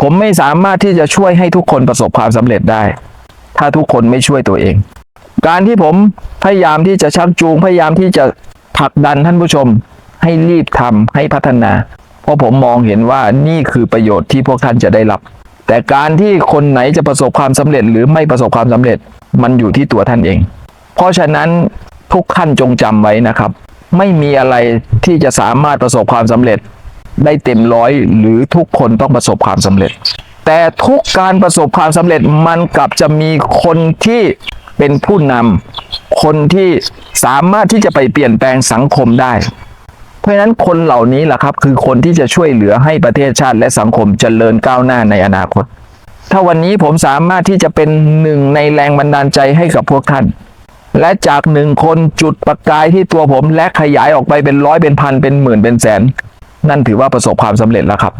ผมไม่สามารถที่จะช่วยให้ทุกคนประสบความสำเร็จได้ ถ้าทุกคนไม่ช่วยตัวเอง การที่ผมพยายามที่จะชักจูง พยายามที่จะผลักดันท่านผู้ชม ให้รีบทำให้พัฒนา เพราะผมมองเห็นว่านี่คือประโยชน์ที่พวกท่านจะได้รับ แต่การที่คนไหนจะประสบความสำเร็จ หรือไม่ประสบความสำเร็จมันอยู่ที่ตัวท่านเอง เพราะฉะนั้นทุกท่านจงจำไว้นะครับ ไม่มีอะไรที่จะสามารถประสบความสำเร็จ ได้เต็มร้อยหรือทุกคนต้องประสบความสำเร็จ แต่ทุกการประสบความสำเร็จมันกลับจะมีคนที่เป็นผู้นำคนที่สามารถที่จะไปเปลี่ยนแปลงสังคมได้ เพราะฉะนั้นคนเหล่านี้แหละครับ คือคนที่จะช่วยเหลือให้ประเทศชาติและสังคมเจริญก้าวหน้าในอนาคต ถ้าวันนี้ผมสามารถที่จะเป็นหนึ่งในแรงบันดาลใจให้กับพวกท่าน และจากหนึ่งคนจุดประกายที่ตัวผมและขยายออกไปเป็นร้อยเป็นพันเป็นหมื่นเป็นแสน นั่นถือว่าประสบความสำเร็จแล้วครับ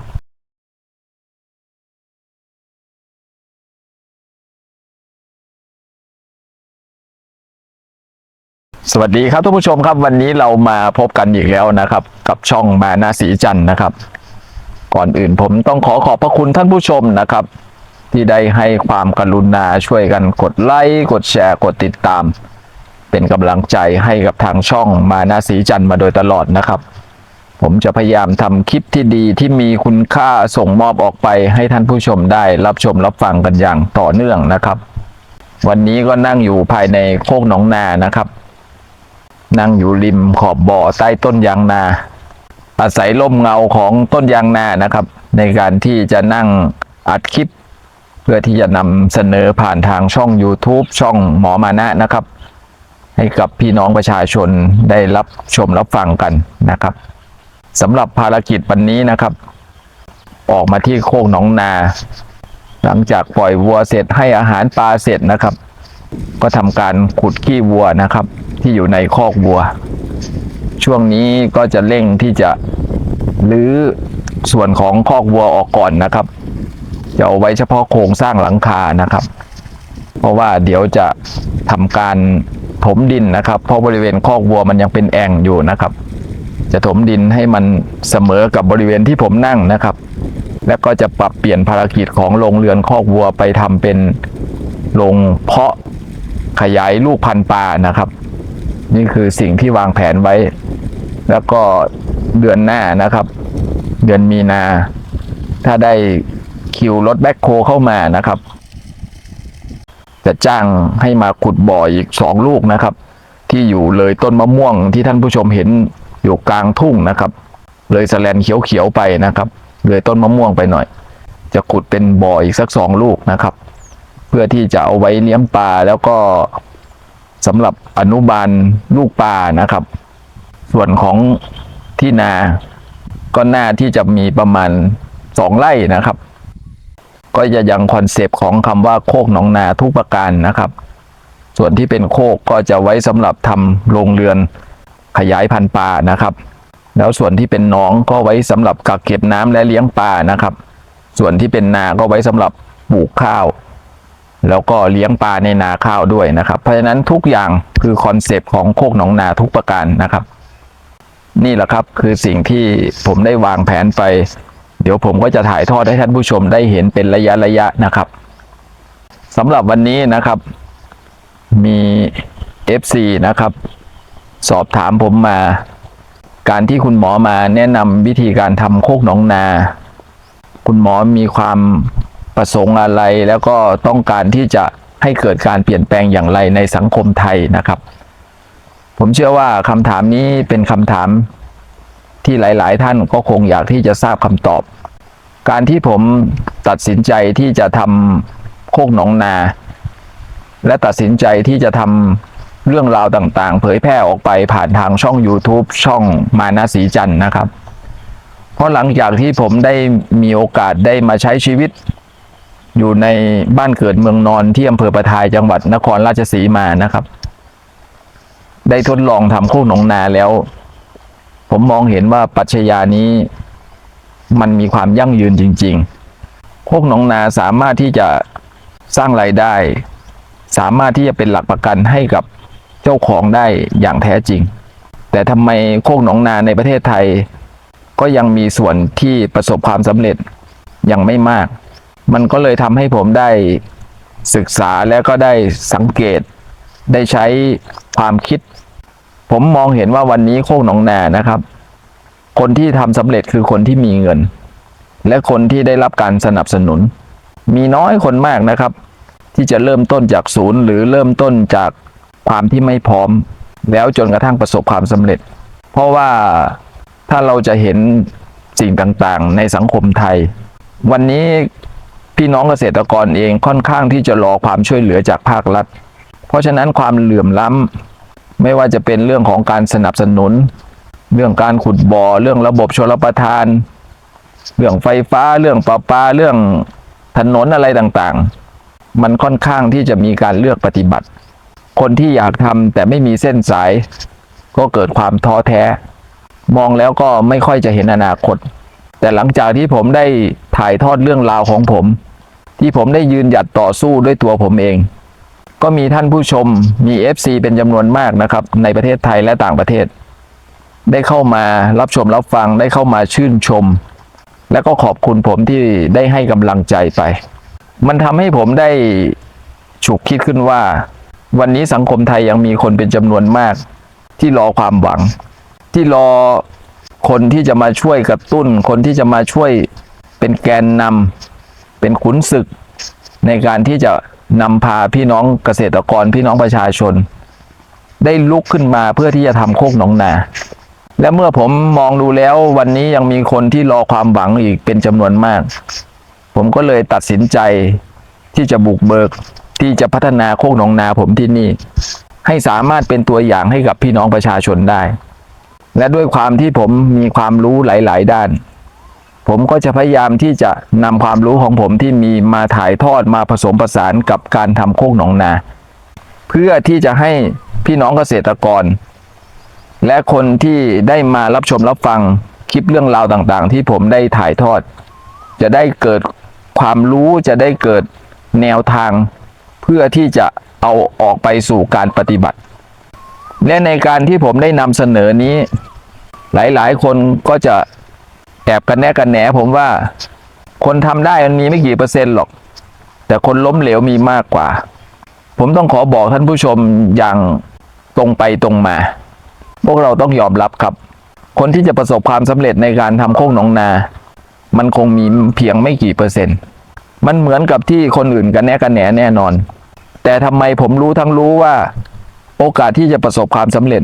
สวัสดีครับท่านผู้ชมครับวันนี้เรามาพบกันอีกแล้วนะครับ กับช่องมานาสีจันทร์นะครับ ก่อนอื่นผมต้องขอขอบพระคุณท่านผู้ชมนะครับ ที่ได้ให้ความกรุณาช่วยกันกดไลค์กดแชร์กดติดตาม เป็นกำลังใจให้กับทางช่องมานาสีจันทร์มาโดยตลอดนะครับ ผมจะพยายามทำคลิปที่ดีที่มีคุณค่าส่งมอบออกไปให้ท่านผู้ชมได้รับชมรับฟังกันอย่างต่อเนื่องนะครับ วันนี้ก็นั่งอยู่ภายในโคกหนองนานะครับ นั่งอยู่ริมขอบบ่อใต้ต้นยางนา อาศัยร่มเงาของต้นยางนานะครับ ในการที่จะนั่งอัดคลิป เพื่อที่จะนำเสนอผ่านทางช่อง YouTube ช่องหมอมานะนะครับ ให้กับพี่น้องประชาชนได้รับชมรับฟังกันนะครับ สำหรับภารกิจวันนี้นะครับ ออกมาที่โคกหนองนา หลังจากปล่อยวัวเสร็จให้อาหารปลาเสร็จนะครับ ก็ทำการขุดขี้วัวนะครับ ที่อยู่ในคอกวัว ช่วงนี้ก็จะเร่งที่จะรื้อส่วนของคอกวัวออกก่อนนะครับจะเอาไว้เฉพาะโครงสร้างหลังคานะครับ เพราะว่าเดี๋ยวจะทำการถมดินนะครับ เพราะบริเวณคอกวัวมันยังเป็นแอ่งอยู่นะครับ จะถมดินให้มันเสมอกับบริเวณที่ผมนั่งนะครับ แล้วก็จะปรับเปลี่ยนภารกิจของโรงเรือนคอกวัวไปทำเป็นโรงเพาะขยายลูกพันธุ์ปลานะครับ นี่คือสิ่งที่วางแผนไว้ แล้วก็เดือนหน้านะครับ เดือนมีนา ถ้าได้คิวรถแบ็คโคเข้ามานะครับ จะจ้างให้มาขุดบ่ออีกสองลูกนะครับ ที่อยู่เลยต้นมะม่วงที่ท่านผู้ชมเห็น อยู่กลางทุ่งนะครับ เลยสแลนเขียวๆไปนะครับ เลยต้นมะม่วงไปหน่อย จะขุดเป็นบ่ออีกสักสองลูกนะครับ เพื่อที่จะเอาไว้เลี้ยงปลาแล้วก็สำหรับอนุบาลลูกปลานะครับ ส่วนของที่นาก็น่าที่จะมีประมาณสองไร่นะครับ ก็จะยังคอนเซปต์ของคำว่าโคกหนองนาทุกประการนะครับ ส่วนที่เป็นโคกก็จะไว้สำหรับทำโรงเรือน ขยายพันธุ์ปลานะครับ แล้วส่วนที่เป็นหนองก็ไว้สำหรับกักเก็บน้ำและเลี้ยงปลานะครับ ส่วนที่เป็นนาก็ไว้สำหรับปลูกข้าว แล้วก็เลี้ยงปลาในนาข้าวด้วยนะครับ เพราะฉะนั้นทุกอย่างคือคอนเซปต์ของโคกหนองนาทุกประการนะครับ นี่แหละครับคือสิ่งที่ผมได้วางแผนไป เดี๋ยวผมก็จะถ่ายทอดให้ท่านผู้ชมได้เห็นเป็นระยะระยะนะครับสำหรับวันนี้นะครับมี FC นะครับ สอบถามผมมา การที่คุณหมอมาแนะนำวิธีการทำโคกหนองนา คุณหมอมีความประสงค์อะไร แล้วก็ต้องการที่จะให้เกิดการเปลี่ยนแปลงอย่างไรในสังคมไทยนะครับ ผมเชื่อว่าคำถามนี้เป็นคำถามที่หลาย ๆ ท่านก็คงอยากที่จะทราบคำตอบ การที่ผมตัดสินใจที่จะทำโคกหนองนา และตัดสินใจที่จะทำ เรื่องราวต่างๆ เผยแพร่ออกไปผ่านทางช่อง YouTube ช่องมานาสีจันนะครับ เพราะหลังจากที่ผมได้มีโอกาสได้มาใช้ชีวิต อยู่ในบ้านเกิดเมืองนอนที่อำเภอประทายจังหวัดนครราชสีมานะครับ ได้ทดลองทำโคกหนองนาแล้ว ผมมองเห็นว่าปรัชญานี้มันมีความยั่งยืนจริง ๆ โคกหนองนาสามารถที่จะสร้างรายได้ สามารถที่จะเป็นหลักประกันให้กับ เจ้าของได้อย่างแท้จริง แต่ทำไมโคกหนองนาในประเทศไทย ก็ยังมีส่วนที่ประสบความสำเร็จยังไม่มาก มันก็เลยทำให้ผมได้ศึกษาแล้วก็ได้สังเกตได้ใช้ความคิด ผมมองเห็นว่าวันนี้โคกหนองนานะครับ คนที่ทำสำเร็จคือคนที่มีเงิน และคนที่ได้รับการสนับสนุน มีน้อยคนมากนะครับ ที่จะเริ่มต้นจากศูนย์หรือเริ่มต้นจาก ความที่ไม่พร้อม แล้วจนกระทั่งประสบความสำเร็จ เพราะว่าถ้าเราจะเห็นสิ่งต่างๆ ในสังคมไทย วันนี้พี่น้องเกษตรกรเองค่อนข้างที่จะรอความช่วยเหลือจากภาครัฐ เพราะฉะนั้นความเหลื่อมล้ำไม่ว่าจะเป็นเรื่องของการสนับสนุน เรื่องการขุดบ่อเรื่องระบบชลประทาน เรื่องไฟฟ้า เรื่องประปาเรื่องถนนอะไรต่างๆ มันค่อนข้างที่จะมีการเลือกปฏิบัติ คนที่อยากทำแต่ไม่มีเส้นสาย ก็เกิดความท้อแท้ มองแล้วก็ไม่ค่อยจะเห็นอนาคต แต่หลังจากที่ผมได้ถ่ายทอดเรื่องราวของผม ที่ผมได้ยืนหยัดต่อสู้ด้วยตัวผมเอง ก็มีท่านผู้ชมมี FC เป็นจำนวนมากนะครับ ในประเทศไทยและต่างประเทศ ได้เข้ามารับชมรับฟังได้เข้ามาชื่นชม และก็ขอบคุณผมที่ได้ให้กำลังใจไป มันทำให้ผมได้ฉุกคิดขึ้นว่า วันนี้สังคมไทยยังมีคนเป็นจำนวนมาก ที่รอความหวัง ที่รอคนที่จะมาช่วยกระตุ้น คนที่จะมาช่วยเป็นแกนนำเป็นขุนศึก ในการที่จะนำพาพี่น้องเกษตรกรพี่น้องประชาชน ได้ลุกขึ้นมาเพื่อที่จะทำโคกหนองนา และเมื่อผมมองดูแล้ววันนี้ยังมีคนที่รอความหวังอีกเป็นจำนวนมาก ผมก็เลยตัดสินใจที่จะบุกเบิก ที่จะพัฒนาโคกหนองนาผมที่นี่ ให้สามารถเป็นตัวอย่างให้กับพี่น้องประชาชนได้ และด้วยความที่ผมมีความรู้หลาย ๆ ด้าน ผมก็จะพยายามที่จะนำความรู้ของผมที่มีมาถ่ายทอดมาผสมผสานกับการทำโคกหนองนา เพื่อที่จะให้พี่น้องเกษตรกร และคนที่ได้มารับชมรับฟังคลิปเรื่องราวต่างๆ ที่ผมได้ถ่ายทอด จะได้เกิดความรู้จะได้เกิดแนวทาง เพื่อที่จะเอาออกไปสู่การปฏิบัติ และในการที่ผมได้นำเสนอนี้ หลายๆ คนก็จะแอบกันแนกันแหนผมว่า คนทำได้มันมีไม่กี่เปอร์เซ็นต์หรอก แต่คนล้มเหลวมีมากกว่า ผมต้องขอบอกท่านผู้ชมอย่างตรงไปตรงมา พวกเราต้องยอมรับครับ คนที่จะประสบความสำเร็จในการทำโคกหนองนา มันคงมีเพียงไม่กี่เปอร์เซ็นต์ มันเหมือนกับที่คนอื่นกันแนกันแหนแน่นอน แต่ทำไมผมรู้ทั้งรู้ว่า โอกาสที่จะประสบความสำเร็จ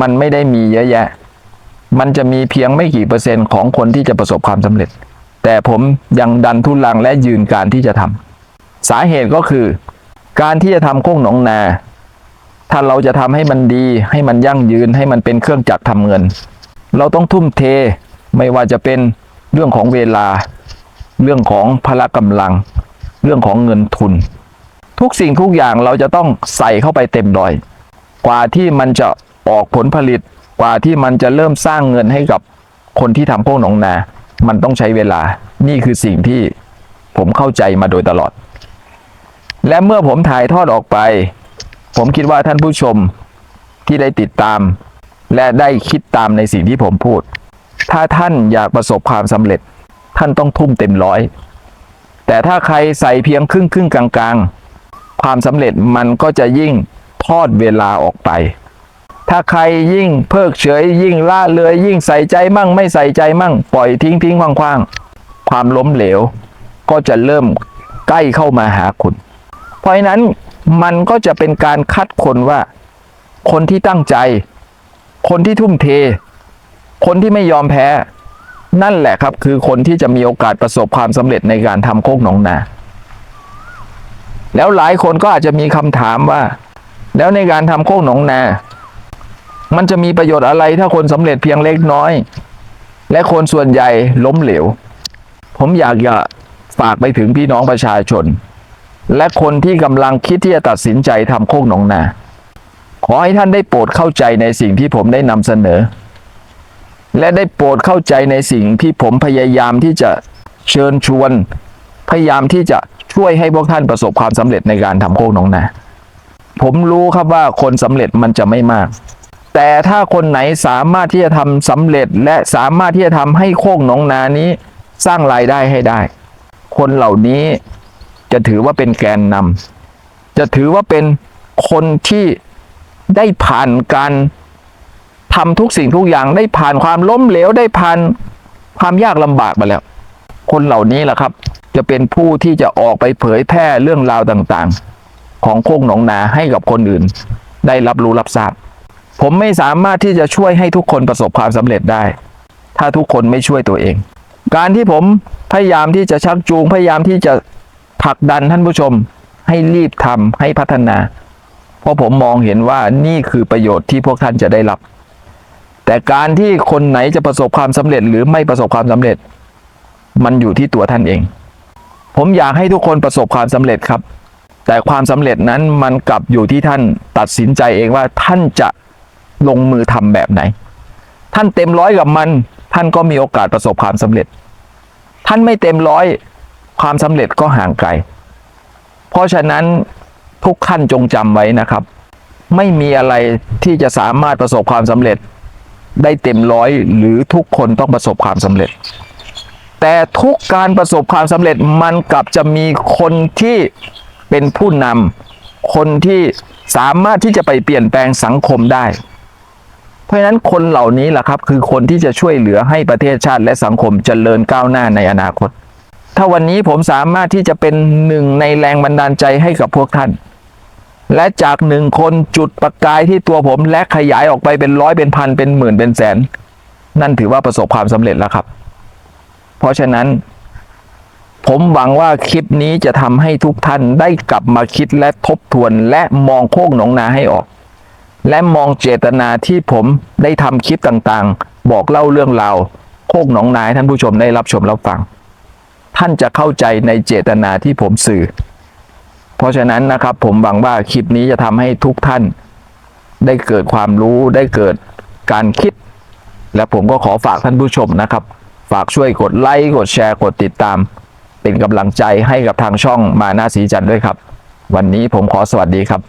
มันไม่ได้มีเยอะแยะ มันจะมีเพียงไม่กี่เปอร์เซ็นต์ของคนที่จะประสบความสำเร็จ แต่ผมยังดันทุลังและยืนการที่จะทำสาเหตุก็คือ การที่จะทำโคกหนองนา ถ้าเราจะทำให้มันดี ให้มันยั่งยืนให้มันเป็นเครื่องจักรทำเงิน เราต้องทุ่มเทไม่ว่าจะเป็นเรื่องของเวลา เรื่องของพละกำลัง เรื่องของเงินทุน ทุกสิ่งทุกอย่างเราจะต้องใส่เข้าไปเต็มร้อย กว่าที่มันจะออกผลผลิต กว่าที่มันจะเริ่มสร้างเงินให้กับคนที่ทำโคกหนองนา มันต้องใช้เวลา นี่คือสิ่งที่ผมเข้าใจมาโดยตลอด และเมื่อผมถ่ายทอดออกไป ผมคิดว่าท่านผู้ชมที่ได้ติดตาม และได้คิดตามในสิ่งที่ผมพูด ถ้าท่านอยากประสบความสำเร็จ ท่านต้องทุ่มเต็มร้อย แต่ถ้าใครใส่เพียงครึ่งครึ่งกลางๆ ความสำเร็จมันก็จะยิ่งทอดเวลาออกไป ถ้าใครยิ่งเพิกเฉยยิ่งล่าเลยยิ่งใส่ใจมั่ง ไม่ใส่ใจมั่ง ปล่อยทิ้งทิ้งคว่างคว่างๆความล้มเหลว ก็จะเริ่มใกล้เข้ามาหาคุณ เพราะนั้นมันก็จะเป็นการคัดคนว่า คนที่ตั้งใจ คนที่ทุ่มเท คนที่ไม่ยอมแพ้ นั่นแหละครับ คือคนที่จะมีโอกาสประสบความสำเร็จในการทำโคกหนองนา แล้วหลายคนก็อาจจะมีคำถามว่า แล้วในการทำโคกหนองนา มันจะมีประโยชน์อะไรถ้าคนสำเร็จเพียงเล็กน้อย และคนส่วนใหญ่ล้มเหลว ผมอยากจะฝากไปถึงพี่น้องประชาชน และคนที่กำลังคิดที่จะตัดสินใจทำโคกหนองนา ขอให้ท่านได้โปรดเข้าใจในสิ่งที่ผมได้นำเสนอ และได้โปรดเข้าใจในสิ่งที่ผมพยายามที่จะเชิญชวน พยายามที่จะช่วยให้พวกท่านประสบความสำเร็จในการทำโคกหนองนาผมรู้ครับว่าคนสำเร็จมันจะไม่มาก แต่ถ้าคนไหนสามารถที่จะทำสำเร็จและสามารถที่จะทำให้โคกหนองนานี้สร้างรายได้ให้ได้ คนเหล่านี้จะถือว่าเป็นแกนนำจะถือว่าเป็นคนที่ได้ผ่านการ ทำทุกสิ่งทุกอย่างได้ผ่านความล้มเหลวได้ผ่านความยากลำบากมาแล้ว คนเหล่านี้แหละครับ จะเป็นผู้ที่จะออกไปเผยแพร่เรื่องราวต่างๆ ของโคกหนองนาให้กับคนอื่น ได้รับรู้รับทราบ ผมไม่สามารถที่จะช่วยให้ทุกคนประสบความสำเร็จได้ ถ้าทุกคนไม่ช่วยตัวเอง การที่ผมพยายามที่จะชักจูงพยายามที่จะผลักดันท่านผู้ชมให้รีบทำให้พัฒนา เพราะผมมองเห็นว่านี่คือประโยชน์ที่พวกท่านจะได้รับ แต่การที่คนไหนจะประสบความสำเร็จหรือไม่ประสบความสำเร็จ มันอยู่ที่ตัวท่านเอง ผมอยากให้ทุกคนประสบความสำเร็จครับ แต่ความสำเร็จนั้นมันกลับอยู่ที่ท่านตัดสินใจเองว่าท่านจะลงมือทำแบบไหน ท่านเต็มร้อยกับมัน ท่านก็มีโอกาสประสบความสำเร็จ ท่านไม่เต็มร้อยความสำเร็จก็ห่างไกล เพราะฉะนั้นทุกท่านจงจำไว้นะครับ ไม่มีอะไรที่จะสามารถประสบความสำเร็จ ได้เต็มร้อยหรือทุกคนต้องประสบความสำเร็จ แต่ทุกการประสบความสำเร็จมันกลับจะมีคนที่เป็นผู้นำคนที่สามารถที่จะไปเปลี่ยนแปลงสังคมได้ เพราะฉะนั้นคนเหล่านี้แหละครับ คือคนที่จะช่วยเหลือให้ประเทศชาติและสังคมเจริญก้าวหน้าในอนาคต ถ้าวันนี้ผมสามารถที่จะเป็นหนึ่งในแรงบันดาลใจให้กับพวกท่าน และจากหนึ่งคนจุดประกายที่ตัวผมและขยายออกไปเป็นร้อยเป็นพันเป็นหมื่นเป็นแสน นั่นถือว่าประสบความสำเร็จแล้วครับ เพราะฉะนั้นผมหวังว่าคลิปนี้จะทำให้ทุกท่านได้กลับมาคิดและทบทวนและมองโคกหนองนาให้ออก และมองเจตนาที่ผมได้ทำคลิปต่างๆ บอกเล่าเรื่องราวโคกหนองนาให้ท่านผู้ชมได้รับชมรับฟัง ท่านจะเข้าใจในเจตนาที่ผมสื่อ เพราะฉะนั้นนะครับผมหวังว่าคลิปนี้จะทำให้ทุกท่าน ได้เกิดความรู้ได้เกิดการคิด และผมก็ขอฝากท่านผู้ชมนะครับ ฝากช่วยกดไลค์กดแชร์กดติดตาม เป็นกำลังใจให้กับทางช่องมาหน้าสีจันทร์ด้วยครับ วันนี้ผมขอสวัสดีครับ